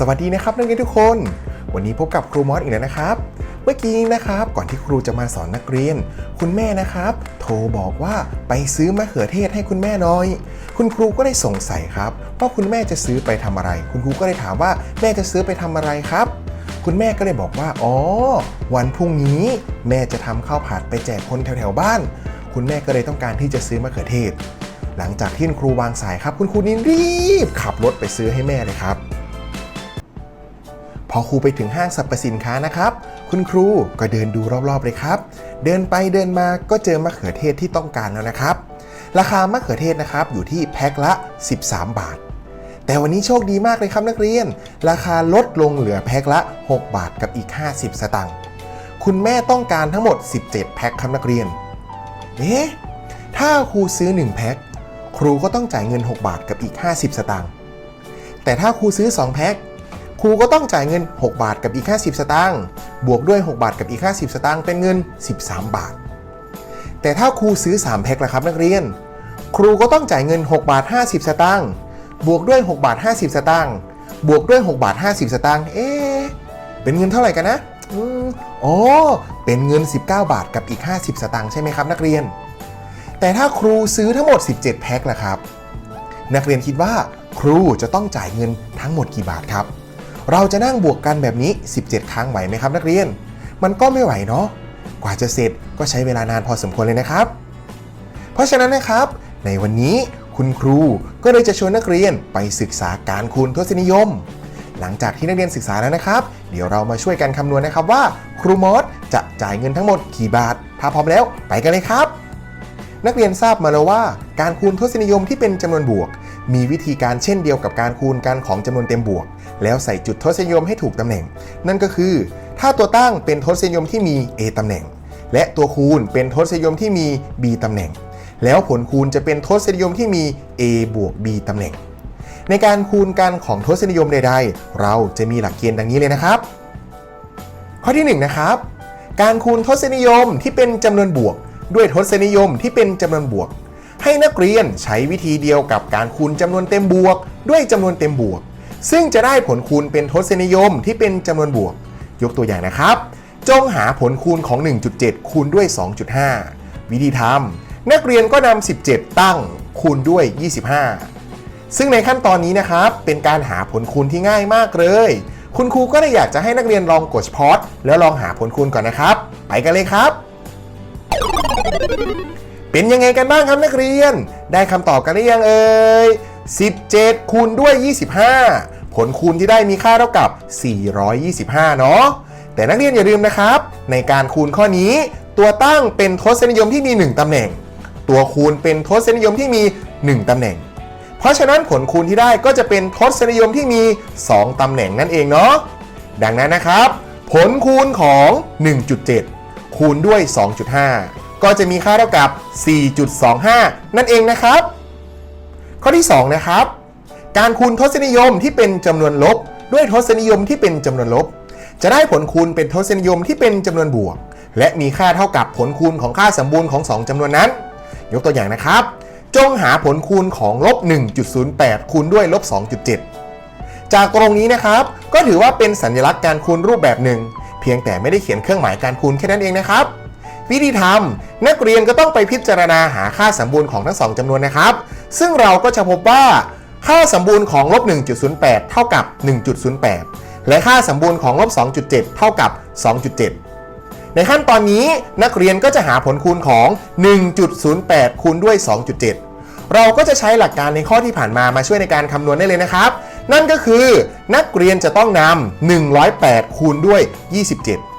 สวัสดีนะครับนักเรียนทุกคน วันนี้พบกับครูมอสอีกแล้วนะครับ เมื่อกี้นะครับก่อนที่ครูจะมาสอนนักเรียน คุณแม่นะครับ โทรบอกว่าไปซื้อมะเขือเทศให้คุณแม่หน่อย คุณครูก็ได้สงสัยครับว่าคุณแม่จะซื้อไปทำอะไร คุณครูก็เลยถามว่าแม่จะซื้อไปทำอะไรครับ คุณแม่ก็เลยบอกว่าอ๋อวันพรุ่งนี้ แม่จะทำข้าวผัดไปแจกคนแถวๆบ้าน คุณแม่ก็เลยต้องการที่จะซื้อมะเขือเทศ หลังจากที่คุณครูวางสายครับ คุณครูนี่รีบขับรถไปซื้อให้แม่เลยครับ อครูไปถึงห้างสรรพสินค้านะครับ คุณครูก็เดินดูรอบๆเลยครับ เดินไปเดินมาก็เจอมะเขือเทศที่ต้องการแล้วนะครับ ราคามะเขือเทศนะครับอยู่ที่แพ็คละ 13 บาท แต่วันนี้โชคดีมากเลยครับนักเรียน ราคาลดลงเหลือแพ็คละ 6 บาทกับอีก 50 สตางค์คุณแม่ต้องการทั้งหมด 17 แพ็คครับนักเรียน เอ๊ะถ้าครูซื้อ 1 แพ็คครูก็ต้องจ่ายเงิน 6 บาทกับอีก 50 สตางค์แต่ถ้าครูซื้อ 2 แพ็ค ครูก็ต้องจ่ายเงิน 6 บาทกับอีก 50 สตางค์บวกด้วย 6 บาทกับอีก 50 สตางค์เป็นเงิน 13 บาท แต่ถ้าครูซื้อ 3 แพ็คละครับนักเรียน ครูก็ต้องจ่ายเงิน 6 บาท 50 สตางค์บวกด้วย 6 บาท 50 สตางค์บวกด้วย 6 บาท 50 สตางค์เอ๊ะเป็นเงินเท่าไหร่กันนะอ๋อเป็นเงิน 19 บาทกับอีก 50 สตางค์ใช่ไหมครับนักเรียน แต่ถ้าครูซื้อทั้งหมด 17 แพ็คละครับ นักเรียนคิดว่าครูจะต้องจ่ายเงินทั้งหมดกี่บาทครับ เราจะนั่งบวกกันแบบนี้ 17 ครั้งไหวไหมครับนักเรียน มันก็ไม่ไหวเนาะ กว่าจะเสร็จก็ใช้เวลานานพอสมควรเลยนะครับ เพราะฉะนั้นนะครับ ในวันนี้คุณครูก็เลยจะชวนนักเรียนไปศึกษาการคูณทศนิยม หลังจากที่นักเรียนศึกษาแล้วนะครับ เดี๋ยวเรามาช่วยกันคำนวณนะครับว่า ครูมอสจะจ่ายเงินทั้งหมดกี่บาท ถ้าพร้อมแล้วไปกันเลยครับ นักเรียนทราบมาแล้วว่า การคูณทศนิยมที่เป็นจำนวนบวก มีวิธีการเช่นเดียวกับการคูณกันของจำนวนเต็มบวก แล้วใส่จุดทศนิยมให้ถูกตำแหน่ง นั่นก็คือ ถ้าตัวตั้งเป็นทศนิยมที่มี a ตำแหน่ง และตัวคูณเป็นทศนิยมที่มี b ตำแหน่ง แล้วผลคูณจะเป็นทศนิยมที่มี a บวก b ตำแหน่ง ในการคูณกันของทศนิยมใด ๆ เราจะมีหลักเกณฑ์ดังนี้เลยนะครับ ข้อที่1นนะครับ การคูณทศนิยมที่เป็นจำนวนบวก ด้วยทศนิยมที่เป็นจำนวนบวกให้นักเรียนใช้วิธีเดียวกับการคูณจำนวนเต็มบวก ด้วยจำนวนเต็มบวก ซึ่งจะได้ผลคูณเป็นทศนิยมที่เป็นจำนวนบวก ยกตัวอย่างนะครับ จงหาผลคูณของ 1.7 คูณด้วย 2.5 วิธีทำนักเรียนก็นำ 17 ตั้งคูณด้วย 25 ซึ่งในขั้นตอนนี้นะครับ เป็นการหาผลคูณที่ง่ายมากเลย คุณครูก็เลยอยากจะให้นักเรียนลองกดพอสแล้วลองหาผลคูณก่อนนะครับ ไปกันเลยครับ เป็นยังไงกันบ้างครับนักเรียน ได้คำตอบกันหรือยังเอ่ย 17 คูณด้วย 25 ผลคูณที่ได้มีค่าเท่ากับ 425 เนาะ แต่นักเรียนอย่าลืมนะครับ ในการคูณข้อนี้ ตัวตั้งเป็นทศนิยมที่มี 1 ตำแหน่ง ตัวคูณเป็นทศนิยมที่มี 1 ตำแหน่ง เพราะฉะนั้นผลคูณที่ได้ก็จะเป็นทศนิยมที่มี 2 ตำแหน่งนั่นเองเนาะ ดังนั้นนะครับ ผลคูณของ 1.7 คูณด้วย 2.5 ก็จะมีค่าเท่ากับ 4.25 นั่นเองนะครับ ข้อที่ 2 นะครับ การคูณทศนิยมที่เป็นจำนวนลบ ด้วยทศนิยมที่เป็นจำนวนลบ จะได้ผลคูณเป็นทศนิยมที่เป็นจำนวนบวก และมีค่าเท่ากับผลคูณของค่าสมบูรณ์ของ 2จำนวนนั้น ยกตัวอย่างนะครับ จงหาผลคูณของลบ1.08 คูณด้วยลบ2.7 จากตรงนี้นะครับ ก็ถือว่าเป็นสัญลักษณ์การคูณรูปแบบหนึ่ง เพียงแต่ไม่ได้เขียนเครื่องหมายการคูณแค่นั้นเองนะครับวิธีทำนักเรียนก็ต้องไปพิจารณาหาค่าสมบูรณ์ของทั้งสองจำนวนนะครับ ซึ่งเราก็จะพบว่า ค่าสมบูรณ์ของลบ 1.08 เท่ากับ 1.08 และค่าสมบูรณ์ของลบ 2.7 เท่ากับ 2.7 ในขั้นตอนนี้นักเรียนก็จะหาผลคูณของ 1.08 คูณด้วย 2.7 เราก็จะใช้หลักการในข้อที่ผ่านมามาช่วยในการคำนวณได้เลยนะครับ นั่นก็คือนักเรียนจะต้องนำ108 คูณด้วย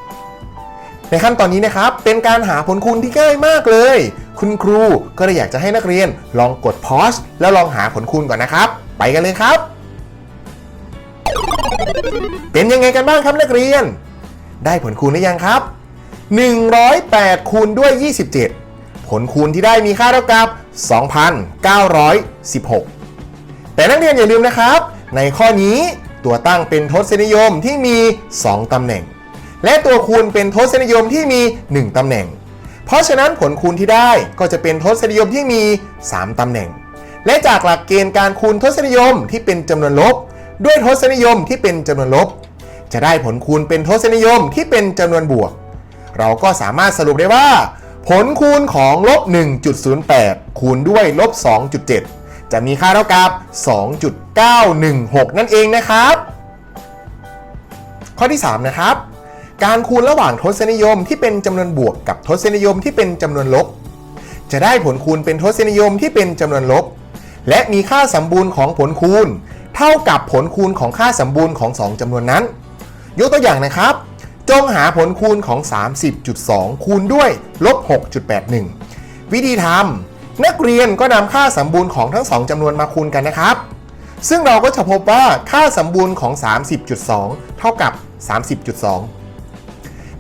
27 ในขั้นตอนนี้นะครับเป็นการหาผลคูณที่ง่ายมากเลย คุณครูก็เลยอยากจะให้นักเรียนลองกดพอสแล้วลองหาผลคูณก่อนนะครับ ไปกันเลยครับ เป็นยังไงกันบ้างครับนักเรียน ได้ผลคูณหรือยังครับ 108 คูณด้วย 27 ผลคูณที่ได้มีค่าเท่ากับ 2,916 แต่นักเรียนอย่าลืมนะครับ ในข้อนี้ตัวตั้งเป็นทศนิยมที่มี 2 ตำแหน่ง และตัวคูณเป็นทศนิยมที่มี 1 ตำแหน่ง เพราะฉะนั้นผลคูณที่ได้ก็จะเป็นทศนิยมที่มี 3 ตำแหน่ง และจากหลักเกณฑ์การคูณทศนิยมที่เป็นจำนวนลบ ด้วยทศนิยมที่เป็นจำนวนลบ จะได้ผลคูณเป็นทศนิยมที่เป็นจำนวนบวก เราก็สามารถสรุปได้ว่า ผลคูณของลบ 1.08 คูณด้วยลบ 2.7 จะมีค่าเท่ากับ 2.916 นั่นเองนะครับ ข้อที่ 3 นะครับ การคูณระหว่างทศนิยมที่เป็นจำนวนบวกกับทศนิยมที่เป็นจำนวนลบ จะได้ผลคูณเป็นทศนิยมที่เป็นจำนวนลบ และมีค่าสมบูรณ์ของผลคูณ เท่ากับผลคูณของค่าสมบูรณ์ของ 2จำนวนนั้น ยกตัวอย่างนะครับ จงหาผลคูณของ 30.2 คูณด้วยลบ 6.81 วิธีทำนักเรียนก็นำค่าสมบูรณ์ของทั้ง 2จำนวนมาคูณกันนะครับซึ่งเราก็จะพบว่าค่าสมบูรณ์ของ 30.2 เท่ากับ 30.2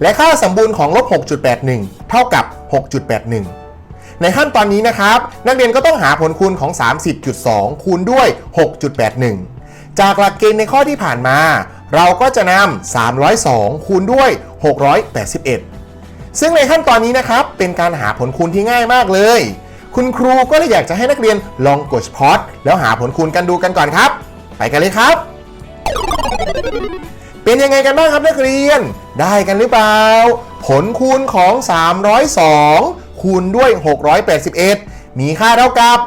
และค่าสมบูรณ์ของลบ 6.81 เท่ากับ 6.81 ในขั้นตอนนี้นะครับ นักเรียนก็ต้องหาผลคูณของ 30.2 คูณด้วย 6.81 จากหลักเกณฑ์ในข้อที่ผ่านมา เราก็จะนำ 302 คูณด้วย 681 ซึ่งในขั้นตอนนี้นะครับ เป็นการหาผลคูณที่ง่ายมากเลย คุณครูก็เลยอยากจะให้นักเรียนลองกดพอดแล้วหาผลคูณกันดูกันก่อนครับ ไปกันเลยครับ เป็นยังไงกันบ้างครับนักเรียน ได้กันหรือเปล่า ผลคูณของ 302 คูณด้วย 681 มีค่าเท่ากับ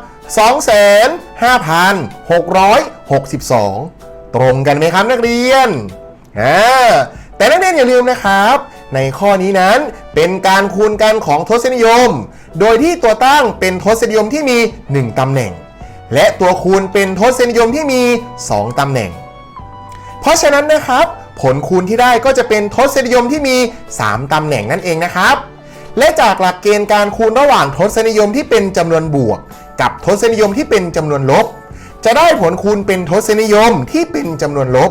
25,662 ตรงกันไหมครับนักเรียนอ่าแต่นักเรียนอย่าลืมนะครับ ในข้อนี้นั้นเป็นการคูณกันของทศนิยม โดยที่ตัวตั้งเป็นทศนิยมที่มี 1 ตำแหน่ง และตัวคูณเป็นทศนิยมที่มี 2 ตำแหน่ง เพราะฉะนั้นนะครับ ผลคูณที่ได้ก็จะเป็นทศนิยมที่มี 3 ตำแหน่งนั่นเองนะครับ และจากหลักเกณฑ์การคูณระหว่างทศนิยมที่เป็นจำนวนบวก กับทศนิยมที่เป็นจำนวนลบ จะได้ผลคูณเป็นทศนิยมที่เป็นจำนวนลบ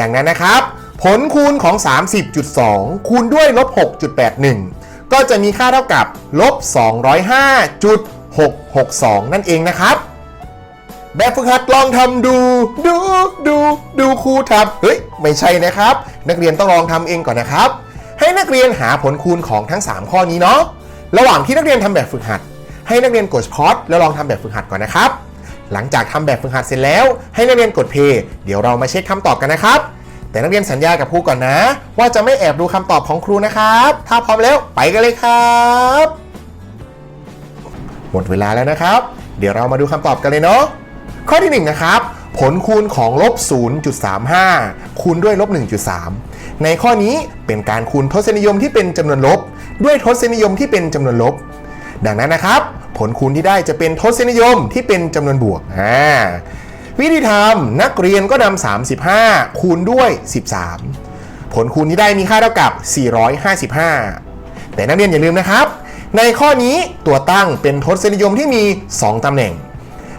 ดังนั้นนะครับ ผลคูณของ 30.2 คูณด้วยลบ 6.81 ก็จะมีค่าเท่ากับลบ205.662 นั่นเองนะครับ แบบฝึกหัดลองทำดู ดูดูดูครูทำเฮ้ย ไม่ใช่นะครับ นักเรียนต้องลองทำเองก่อนนะครับ ให้นักเรียนหาผลคูณของทั้ง 3 ข้อนี้เนาะระหว่างที่นักเรียนทำแบบฝึกหัด ให้นักเรียนกดพอดแล้วลองทำแบบฝึกหัดก่อนนะครับ หลังจากทำแบบฝึกหัดเสร็จแล้ว ให้นักเรียนกดเพย์เดี๋ยวเรามาเช็คคำตอบกันนะครับ แต่นักเรียนสัญญากับครูก่อนนะ ว่าจะไม่แอบดูคำตอบของครูนะครับ ถ้าพร้อมแล้วไปกันเลยครับหมดเวลาแล้วนะครับ เดี๋ยวเรามาดูคำตอบกันเลยเนาะ ข้อที่ 1 นะครับ ผลคูณของลบ 0.35 คูณด้วยลบ 1.3 ในข้อนี้เป็นการคูณทศนิยมที่เป็นจำนวนลบ ด้วยทศนิยมที่เป็นจำนวนลบ ดังนั้นนะครับ ผลคูณที่ได้จะเป็นทศนิยมที่เป็นจำนวนบวกอ่าวิธีทำนักเรียนก็นำ35 คูณด้วย 13 ผลคูณที่ได้มีค่าเท่ากับ 455 แต่นักเรียนอย่าลืมนะครับ ในข้อนี้ตัวตั้งเป็นทศนิยมที่มี 2ตำแหน่ง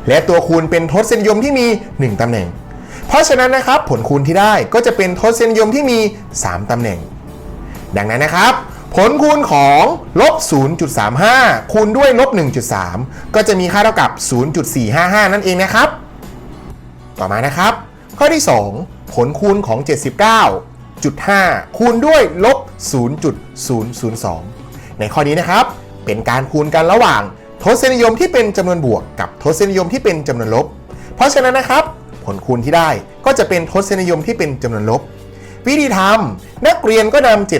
และตัวคูณเป็นทศนิยมที่มี 1 ตำแหน่ง เพราะฉะนั้นนะครับผลคูณที่ได้ก็จะเป็นทศนิยมที่มี 3 ตำแหน่ง ดังนั้นนะครับ ผลคูณของลบ 0.35 คูณด้วยลบ 1.3 ก็จะมีค่าเท่ากับ 0.455 นั่นเองนะครับ ต่อมานะครับ ข้อที่ 2 ผลคูณของ 79.5 คูณด้วยลบ 0.002 ในข้อนี้นะครับ เป็นการคูณกันระหว่าง ทศนิยมที่เป็นจำนวนบวกกับทศนิยมที่เป็นจำนวนลบ เพราะฉะนั้นนะครับ ผลคูณที่ได้ก็จะเป็นทศนิยมที่เป็นจำนวนลบ วิธีทำนักเรียนก็นำ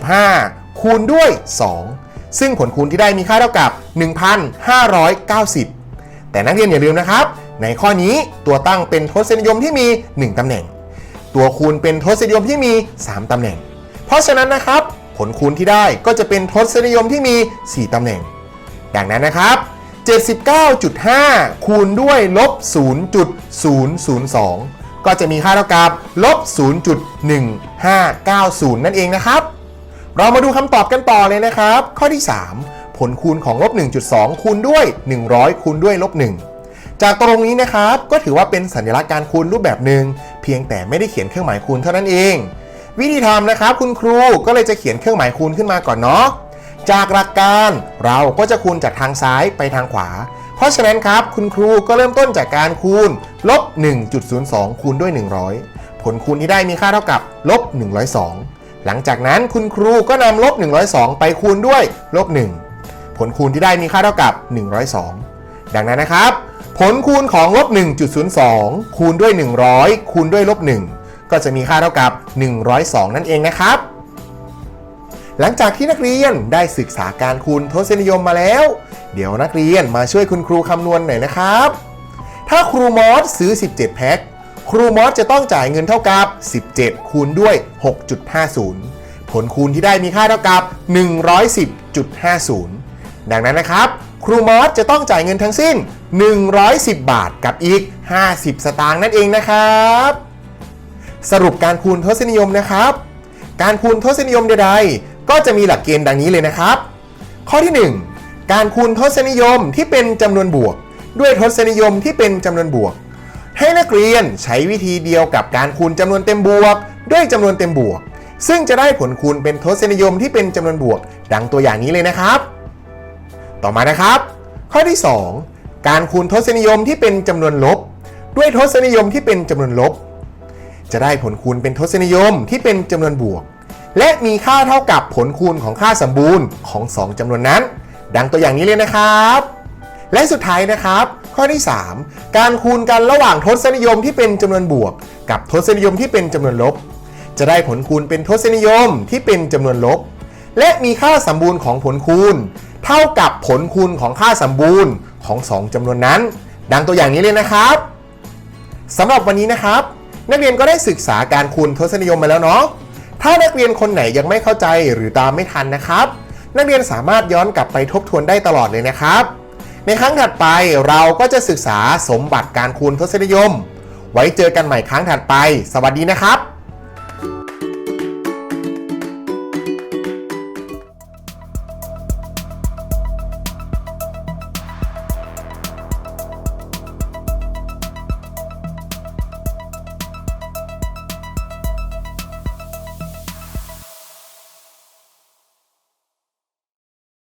795 คูณด้วย 2 ซึ่งผลคูณที่ได้มีค่าเท่ากับ 1,590 แต่นักเรียนอย่าลืมนะครับ ในข้อนี้ตัวตั้งเป็นทศนิยมที่มี 1ตำแหน่ง ตัวคูณเป็นทศนิยมที่มี 3ตำแหน่ง เพราะฉะนั้นนะครับ ผลคูณที่ได้ก็จะเป็นทศนิยมที่มี 4ตำแหน่ง ดังนั้นนะครับ 79.5 คูณด้วยลบ 0.002 ก็จะมีค่าเท่ากับลบ 0.1590 นั่นเองนะครับ เรามาดูคำตอบกันต่อเลยนะครับ ข้อที่ 3 ผลคูณของลบ 1.2 คูณด้วย 100 คูณด้วยลบ 1 จากตรงนี้นะครับก็ถือว่าเป็นสัญลักษณ์การคูณรูปแบบหนึ่งเพียงแต่ไม่ได้เขียนเครื่องหมายคูณเท่านั้นเอง วิธีทำนะครับคุณครูก็เลยจะเขียนเครื่องหมายคูณขึ้นมาก่อนเนาะ จากหลักการเราก็จะคูณจากทางซ้ายไปทางขวา เพราะฉะนั้นครับ คุณครูก็เริ่มต้นจากการคูณลบ 1.02 คูณด้วย 100 ผลคูณที่ได้มีค่าเท่ากับลบ 102 หลังจากนั้นคุณครูก็นำลบ 102 ไปคูณด้วยลบ 1 ผลคูณที่ได้มีค่าเท่ากับ 102 ดังนั้นนะครับ ผลคูณของลบ 1.02 คูณด้วย 100 คูณด้วยลบ 1 ก็จะมีค่าเท่ากับ 102 นั่นเองนะครับ หลังจากที่นักเรียนได้ศึกษาการคูณทศนิยมมาแล้ว เดี๋ยวนักเรียนมาช่วยคุณครูคำนวณหน่อยนะครับ ถ้าครูมอสซื้อ 17 แพ็ค ครูมอสจะต้องจ่ายเงินเท่ากับ 17 คูณด้วย 6.50 ผลคูณที่ได้มีค่าเท่ากับ 110.50 ดังนั้นนะครับ ครูมอสจะต้องจ่ายเงินทั้งสิ้น 110 บาทกับอีก 50 สตางค์นั่นเองนะครับ สรุปการคูณทศนิยมนะครับ การคูณทศนิยมใดๆ ก็จะมีหลักเกณฑ์ดังนี้เลยนะครับ ข้อที่ 1 การคูณทศนิยมที่เป็นจำนวนบวก ด้วยทศนิยมที่เป็นจำนวนบวก ให้นักเรียนใช้วิธีเดียวกับการคูณจำนวนเต็มบวก ด้วยจำนวนเต็มบวก ซึ่งจะได้ผลคูณเป็นทศนิยมที่เป็นจำนวนบวก ดังตัวอย่างนี้เลยนะครับ ต่อมานะครับ ข้อที่ 2 การคูณทศนิยมที่เป็นจำนวนลบ ด้วยทศนิยมที่เป็นจำนวนลบ จะได้ผลคูณเป็นทศนิยมที่เป็นจำนวนบวก และมีค่าเท่ากับผลคูณของค่าสมบูรณ์ของ 2จำนวนนั้น ดังตัวอย่างนี้เลยนะครับ และสุดท้ายนะครับ ข้อที่ 3 การคูณกันระหว่างทศนิยมที่เป็นจำนวนบวก กับทศนิยมที่เป็นจำนวนลบ จะได้ผลคูณเป็นทศนิยมที่เป็นจำนวนลบ และมีค่าสมบูรณ์ของผลคูณ เท่ากับผลคูณของค่าสมบูรณ์ของ 2จำนวนนั้น ดังตัวอย่างนี้เลยนะครับสำหรับวันนี้นะครับ นักเรียนก็ได้ศึกษาการคูณทศนิยมมาแล้วเนาะ ถ้านักเรียนคนไหนยังไม่เข้าใจหรือตามไม่ทันนะครับ นักเรียนสามารถย้อนกลับไปทบทวนได้ตลอดเลยนะครับ ในครั้งถัดไปเราก็จะศึกษาสมบัติการคูณทศนิยม ไว้เจอกันใหม่ครั้งถัดไป สวัสดีนะครับ